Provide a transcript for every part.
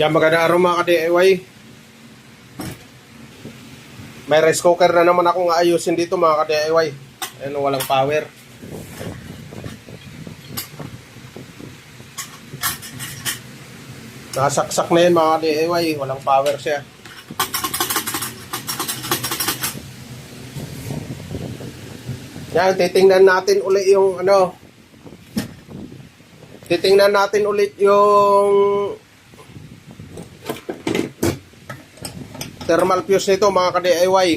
Yan, magandang araw mga ka-DIY. May rice cooker na naman akong ayusin dito mga ka-DIY. Ayun, walang power. Nakasaksak na yun mga ka-DIY. Walang power siya. Yan, titingnan natin uli yung ano. Titingnan natin ulit yung thermal fuse nito mga ka-DIY.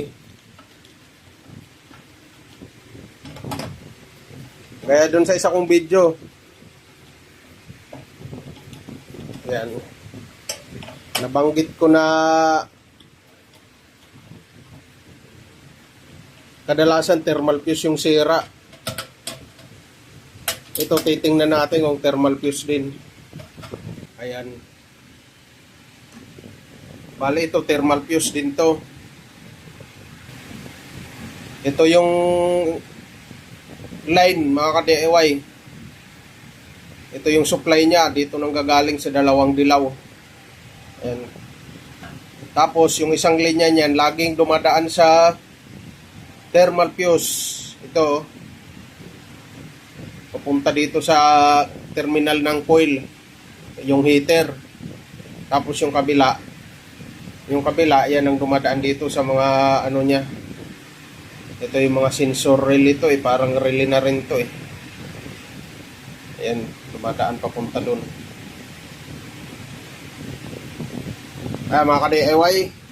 Kaya dun sa isa kong video. Yan. Nabanggit ko na kadalasan thermal fuse yung sira. Ito titingnan natin kung thermal fuse din. Ayan. Bali, ito thermal fuse din to. Ito yung line, mga ka-DIY. Ito yung supply niya. Dito nang gagaling sa dalawang dilaw. Ayan. Tapos, yung isang linya niyan, laging dumadaan sa thermal fuse. Ito, papunta dito sa terminal ng coil. Yung heater. Tapos yung kabila, yung kabila, yan ang dumadaan dito sa mga ano niya. Ito yung mga sensor relay ito eh. Parang relay na rin to eh. Ayan, dumadaan papunta doon. Ah, mga ka-DIY.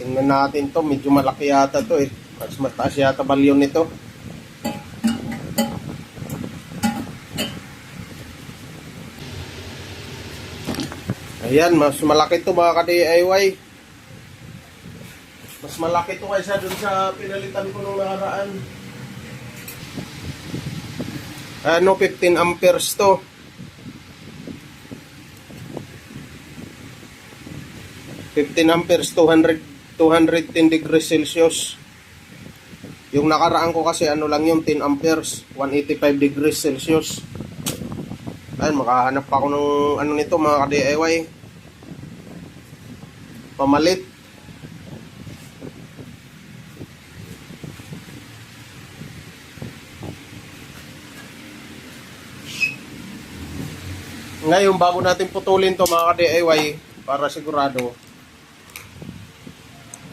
Tingnan natin to. Medyo malaki yata to eh. Mas mataas yata balyon nito. Ayan, mas malaki to mga ka-DIY. Mas malaki to kaysa dun sa pinalitan ko nung nakaraan. Ano, 15 amperes to. Fifteen amperes, 200, 210 degrees Celsius. Yung nakaraan ko kasi ano lang yung 10 amperes, 185 degrees Celsius. Ayun, makahanap pa ako ng ano nito mga ka-DIY. Pamalit. Ngayon, bago natin putulin to mga ka-DIY, para sigurado,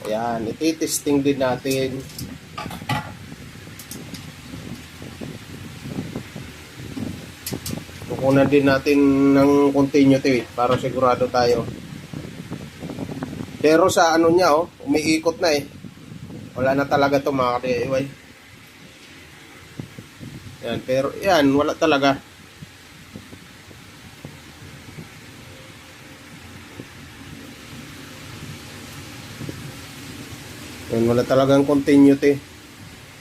ayan, ititesting din natin. Kukunan din natin ng continuity para sigurado tayo. Pero sa ano niya, oh, umiikot na eh. Wala na talaga to mga ka-DIY. Yan, pero yan, wala talaga. Yan, wala talagang continuity.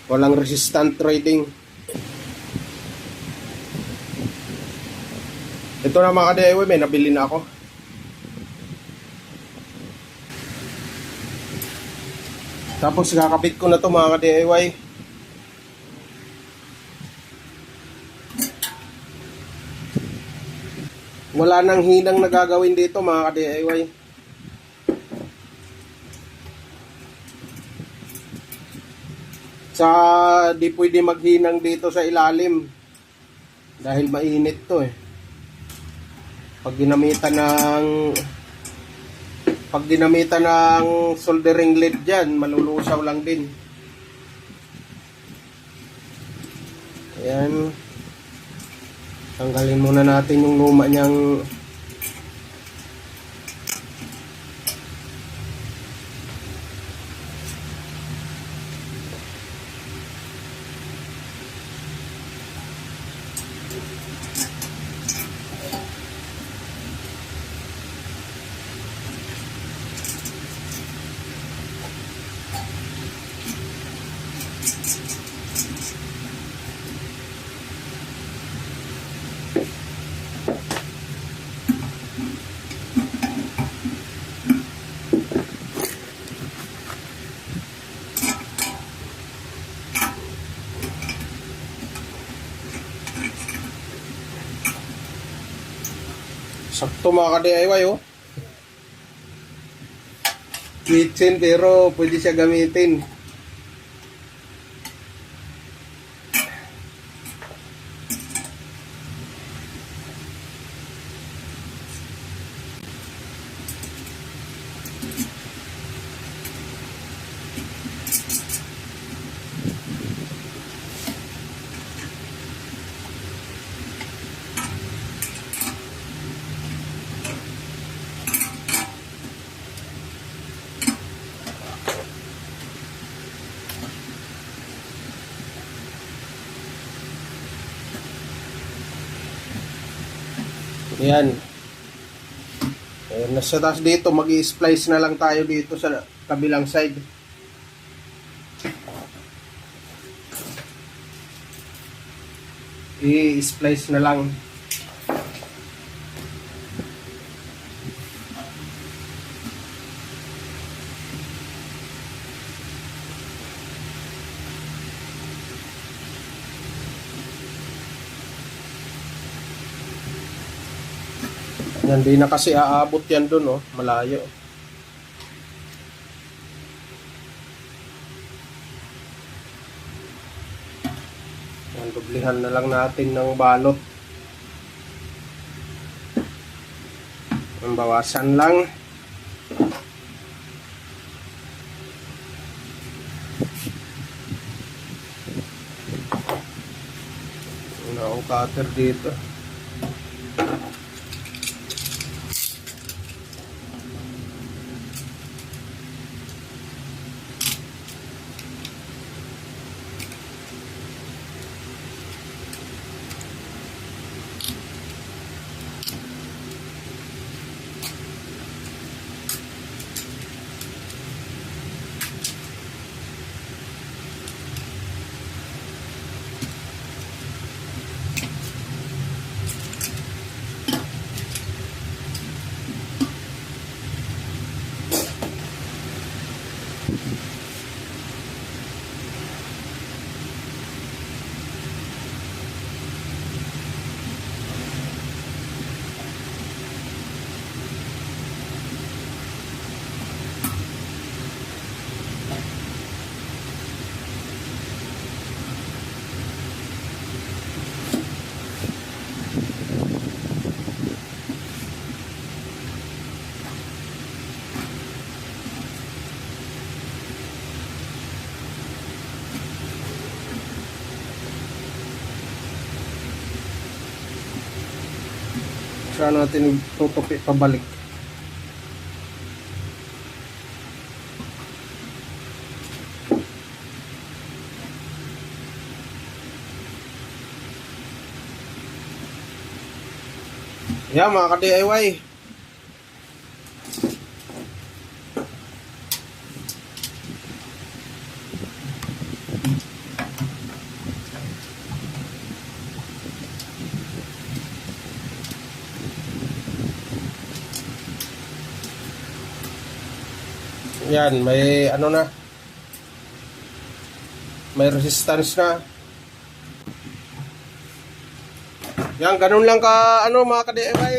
Walang resistant trading. Ito na mga ka-DIY, may nabili na ako. Tapos kakabit ko na to mga ka-DIY. Wala nang hinang nagagawin dito mga ka-DIY. Sa di pwede maghinang dito sa ilalim dahil mainit to eh. Pag ginamitan ng pag ginamitan ng soldering lead dyan, malulusaw lang din. Ayan. Tanggalin muna natin yung luma niyang Sakto mga ka-DIY oh. Kitchen pero pwede siya gamitin. Yan. Eh, nasa taas dito, mag splice na lang tayo dito sa kabilang side. I-splice na lang. Yan, di na kasi aabot yan dun, oh. Malayo. Yan, dublihan na lang natin ng balot. Ang bawasan lang. Akong cutter dito. Saan natin tutupi pabalik. Yan mga ka-DIY. Yan, may ano na. May resistance na. Yan, ganun lang ka, ano mga ka-DIY.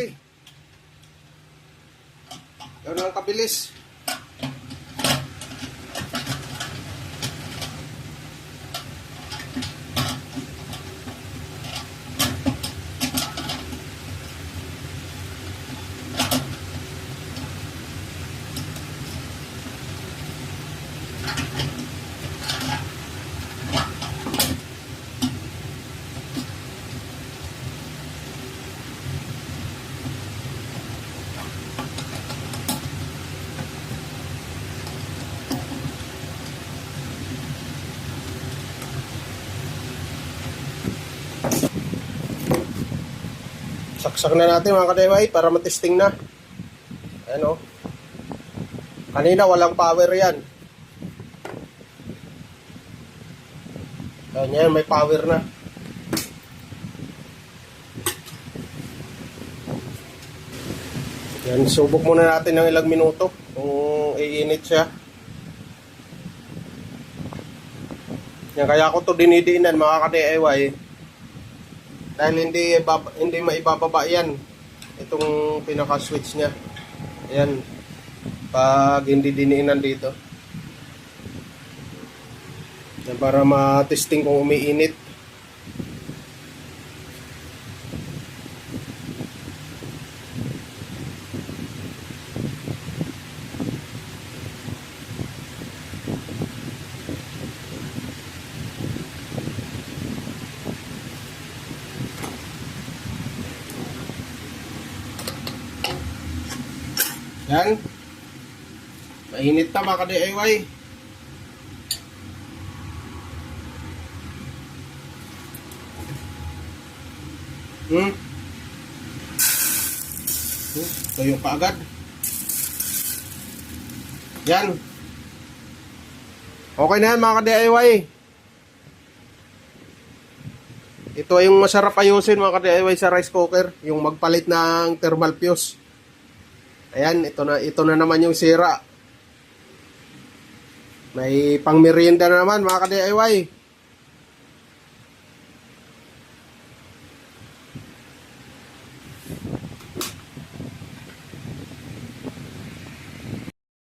Ganun lang kabilis. Saksak na natin mga ka-DIY para matesting na. Ayan o. Kanina walang power yan. Ayan yan, may power na. Yan, subok muna natin ng ilang minuto kung iinit siya. Yan, kaya ko to dinidiinan mga ka-DIY dahil hindi bab- hindi maibababa yan Itong pinaka-switch niya. Ayan. Pag hindi diniinan dito. Para ma-testing kung umiinit. Yan. Mainit na mga ka-DIY. Hmm. Hmm. Tuyo pa agad. Yan. Okay na yan mga ka-DIY. Ito ay yung masarap ayusin mga ka-DIY sa rice cooker. Yung magpalit ng thermal fuse. Ayan, ito na ito na naman yung sira. May pangmerienda na naman mga ka-DIY.